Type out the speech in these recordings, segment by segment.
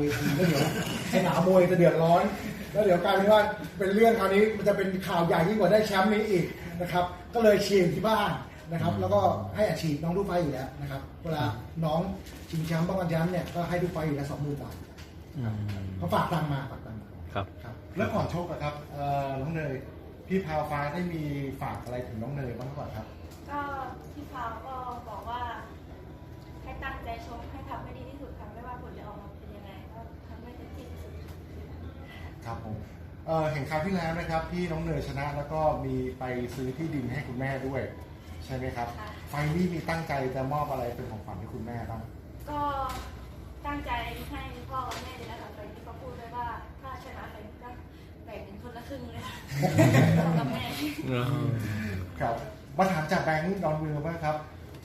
เวทีแล้วเดี๋ยวสนามมวยจะเดือดร้อน แล้วเดี๋ยวกลายเป็นว่าเป็นเรื่องคราวนี้มันจะเป็นข่าวใหญ่ยิ่งกว่าได้แชมป์นี้อีกนะครับ ก็เลยเชียร์ที่บ้านนะครับ แล้วก็ให้อาชีพน้องทุกไฟอยู่แล้วนะครับ เวลาน้องชิงแชมป์ป้องกันแชมป์เนี่ยก็ให้ทุกไฟอยู่แล้วสองหมื่นบาทอืมเขาฝากตังค์มาฝากตังค์มาครับครับ แล้วก่อนชกอะครับเอ่อน้องเนยพี่พาวฟ้าได้มีฝากอะไรถึงน้องเนยบ้างก่อนครับ ก็พี่พาวก็บอกว่า ให้ตั้งใจชมให้ทำให้ดีที่สุดค่ะ ครับผมเอ่อเห็นคราวที่แล้วนะครับที่น้องเนยชนะแล้วก็มีไปซื้อที่ดินให้คุณแม่ด้วย ใช่ไหมครับ ค่ะ ไฟล์นี้มีตั้งใจจะมอบอะไรเป็นของขวัญให้คุณแม่บ้างก็ตั้งใจให้พ่อกับแม่เลยนะคะไปที่เขาพูดไว้ว่าถ้าชนะไปก็แบ่งเป็นคนละครึ่งเลยค่ะพ่อกับแม่ ครับมาถามจากแบงค์ดอนเมืองบ้างครับ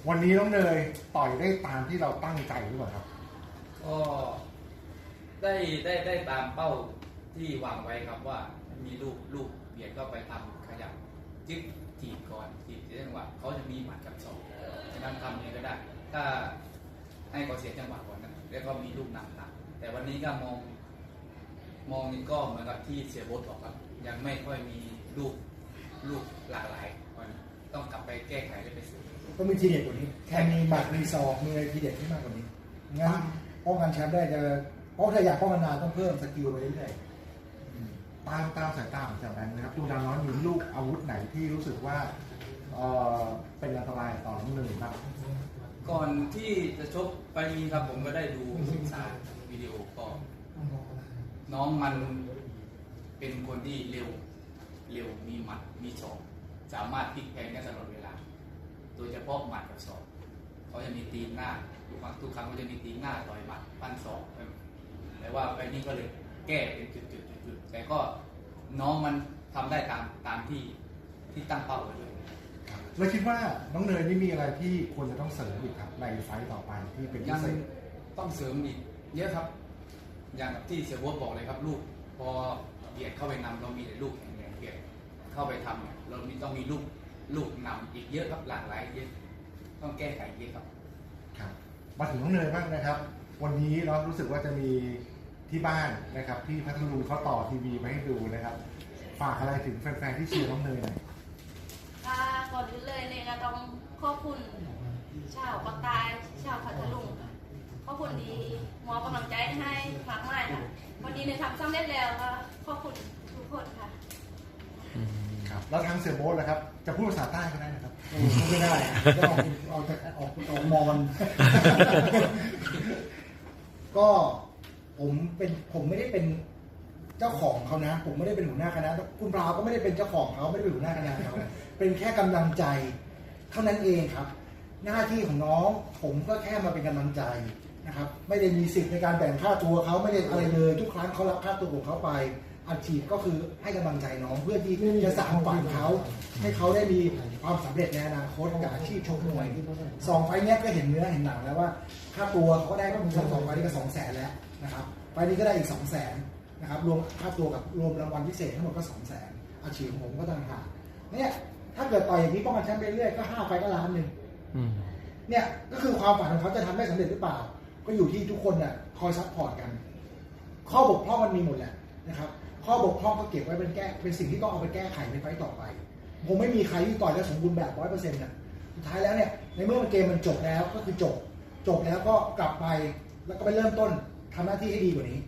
วันนี้น้องเนยต่อยได้ตามที่เราตั้งใจหรือเปล่าครับ ก็ได้ได้ได้ตามเป้า ที่วางไว้ครับว่ามีลูกลูกเบียดก็ไปทำขยับจึ๊กถีบก่อนถีบเสียจังหวะเขาจะมีหมัดกับศอกฉะนั้นทำเองก็ได้ ถ้าให้เขาเสียจังหวะก่อนนะแล้วก็มีลูกหนักหนักแต่วันนี้ก็มองมองนี่ก็เหมือนกับที่เสียโบทบอกครับ ยังไม่ค่อยมีลูกลูกหลากหลายวันต้องกลับไปแก้ไขและไปสืบต้องมีทีเด็ดกว่านี้แค่มีหมัดมีศอกมีอะไรทีเด็ดที่มากกว่านี้งั้นป้องกันแชมป์ได้จะเพราะถ้าอยากป้องกันนานต้องเพิ่มสกิลไปเรื่อยๆ ตามตามสายตาของจากแบงค์นะครับดูดังน้อยมีลูกอาวุธไหนที่รู้สึกว่าเอ่อเป็นอันตรายต่อน้องเนยบ้างก่อนที่จะชกไปมีครับผมก็ได้ดูศึกษาวิดีโอก็น้องมันเป็นคนที่เร็วเร็วมีหมัดมีศอกสามารถพลิกแพลงได้ตลอดเวลา โดยเฉพาะหมัดกับศอกเขาจะมีตีนหน้าทุกครั้งทุกครั้งเขาจะมีตีนหน้าต่อยหมัดปั้นศอกแต่ว่าไปนี้ก็เลย แก้เป็นจุดๆจุดๆแต่ก็น้องมันทำได้ตามตามที่ที่ตั้งเป้าไว้เลย แล้วคิดว่าน้องเนยนี่มีอะไรที่ควรจะต้องเสริมอีกครับ ในไฟต์ต่อไปที่เป็นพิยังเศษต้องเสริมอีกเยอะครับ อย่างที่เสียโบ๊ทบอกเลยครับลูก พอเบียดเข้าไปนำเรามีแต่ลูกแข็งแรงเบียดเข้าไปทำเนี่ยเรามีต้องมีลูกลูกนำอีกเยอะครับหลากหลายเยอะต้องแก้ไขเยอะครับ ครับ มาถึงน้องเนยบ้างนะครับ วันนี้เรารู้สึกว่าจะมี ที่บ้านนะครับ ที่พัทลุงเขาต่อทีวีมาให้ดูนะครับ ฝากอะไรถึงแฟนๆที่เชียร์น้องเนยหน่อยค่ะก่อนอื่นเลยเนี่ยก็ต้องขอบคุณ ชาวปากใต้ชาวพัทลุงค่ะขอบคุณดีหมอกำลังใจให้มากมายค่ะ วันนี้เนี่ยทำสำเร็จแล้วก็ขอบคุณทุกคนค่ะ ครับแล้วทางเสียโบ๊ทล่ะครับ จะพูดภาษาใต้ก็ได้นะครับโอ้โหไม่ได้อะจะออกออกจากออกออกมอน ก็ ผมเป็นผมไม่ได้เป็นเจ้าของเขานะ ผมไม่ได้เป็นหัวหน้าคณะคุณพราวก็ไม่ได้เป็นเจ้าของเขาไม่ได้เป็นหัวหน้าคณะเขาเป็นแค่กำลังใจ เท่านั้นเองครับ หน้าที่ของน้องผมก็แค่มาเป็นกำลังใจนะครับ ไม่ได้มีสิทธิ์ในการแบ่งค่าตัวเขาไม่ได้อะไรเลย ทุกครั้งเขารับค่าตัวของเขาไป อัดฉีดก็คือให้กำลังใจน้องเพื่อที่จะสานฝันเขา ให้เขาได้มีความสำเร็จในอนาคตกับอาชีพชกมวยสองไฟล์เนี้ยก็เห็นเนื้อเห็นหนังแล้วว่าค่าตัวเขาก็ได้ก็สองสองไฟล์นี้ก็สองแสนแล้วนะครับไฟล์นี้ก็ได้อีกสองแสนนะครับรวมค่าตัวกับรวมรางวัลพิเศษทั้งหมดก็สองแสนอาชีพของผมก็ต่างหากเนี่ยถ้าเกิดต่อยอย่างนี้ป้องกันแชมป์ไปเรื่อยก็ห้าไฟล์ก็ล้านหนึ่งอืมเนี่ยก็คือความฝันของเขาจะทำได้สำเร็จหรือเปล่า ก็อยู่ที่ทุกคนน่ะคอยซัพพอร์ตกัน ข้อบกพร่องมันมีหมดแหละนะครับ ข้อบกพร่องก็เก็บไว้เป็นแก้เป็นสิ่งที่ต้องเอาไปแก้ไขในไฟต์ต่อไป ผมไม่มีใครที่ต่อยแล้วสมบูรณ์แบบร้อยเปอร์เซ็นต์นะสุดท้ายแล้วเนี่ยในเมื่อมันเกมมันจบแล้วก็คือจบ จบแล้วก็กลับไปแล้วก็ไปเริ่มต้นทำหน้าที่ให้ดีกว่านี้